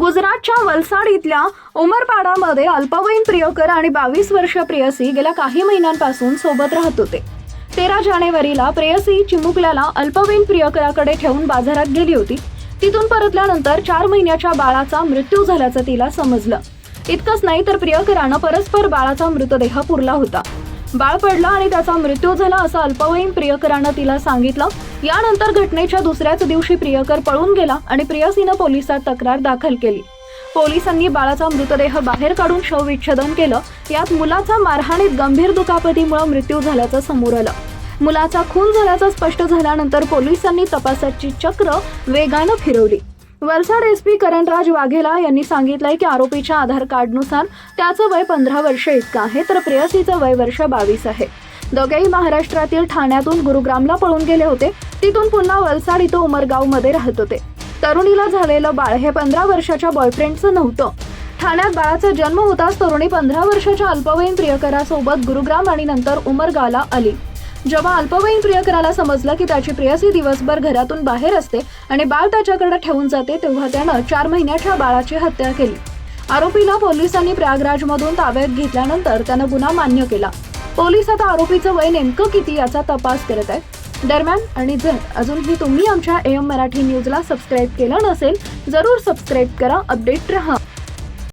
गुजरातच्या वलसाड इथल्या उमरपाडामध्ये अल्पवयीन प्रियकर आणि बावीस वर्ष प्रेयसी गेल्या काही महिन्यांपासून सोबत राहत होते. तेरा जानेवारीला प्रेयसी चिमुकल्याला अल्पवयीन प्रियकराकडे ठेवून बाजारात गेली होती. तिथून परतल्यानंतर चार महिन्याच्या बाळाचा मृत्यू झाल्याचं तिला समजलं. इतकंच नाही तर प्रियकरानं परस्पर बाळाचा मृतदेह पुरला होता. बाळ पडलं आणि त्याचा मृत्यू झाला असं अल्पवयीन प्रियकरानं तिला सांगितलं. यानंतर घटनेच्या दुसऱ्याच दिवशी प्रियकर पळून गेला आणि प्रियसीनं पोलिसात तक्रार दाखल केली. पोलिसांनी बाळाचा मृतदेह बाहेर काढून शवविच्छेदन केलं. यात मुलाचा मारहाणीत गंभीर दुखापतीमुळे मृत्यू झाल्याचं समोर आलं. मुलाचा खून झाल्याचं स्पष्ट झाल्यानंतर पोलिसांनी तपासाची चक्र वेगानं फिरवली. वलसाड एस पी करणराज वाघेला यांनी सांगितलंय की आरोपीच्या आधार कार्डनुसार त्याचं वय पंधरा वर्ष इतकं आहे तर प्रेयसीचं वय वर्ष बावीस आहे. दोघेही महाराष्ट्रातील ठाण्यातून गुरुग्रामला पळून गेले होते. तिथून पुन्हा वलसाड इथं उमरगावमध्ये राहत होते. तरुणीला झालेलं बाळ हे पंधरा वर्षाच्या बॉयफ्रेंडचं नव्हतं. ठाण्यात बाळाचा जन्म होताच तरुणी पंधरा वर्षाच्या अल्पवयीन प्रियकरासोबत गुरुग्राम आणि नंतर उमरगावला आली. जेव्हा अल्पवयीन प्रियकराला समजलं की त्याची प्रेयसी दिवसभर घरातून बाहेर असते आणि बाळ त्याच्याकडे ठेवून जाते तेव्हा त्यानं चार महिन्याच्या बाळाची हत्या केली. आरोपीला पोलिसांनी प्रयागराजमधून ताब्यात घेतल्यानंतर त्यानं गुन्हा मान्य केला. पोलीस आता आरोपीचं वय नेमकं किती याचा तपास करत आहेत. दरम्यान आणि जर अजूनही तुम्ही आमच्या एम मराठी न्यूजला सबस्क्राईब केलं नसेल जरूर सबस्क्राईब करा अपडेट रहा.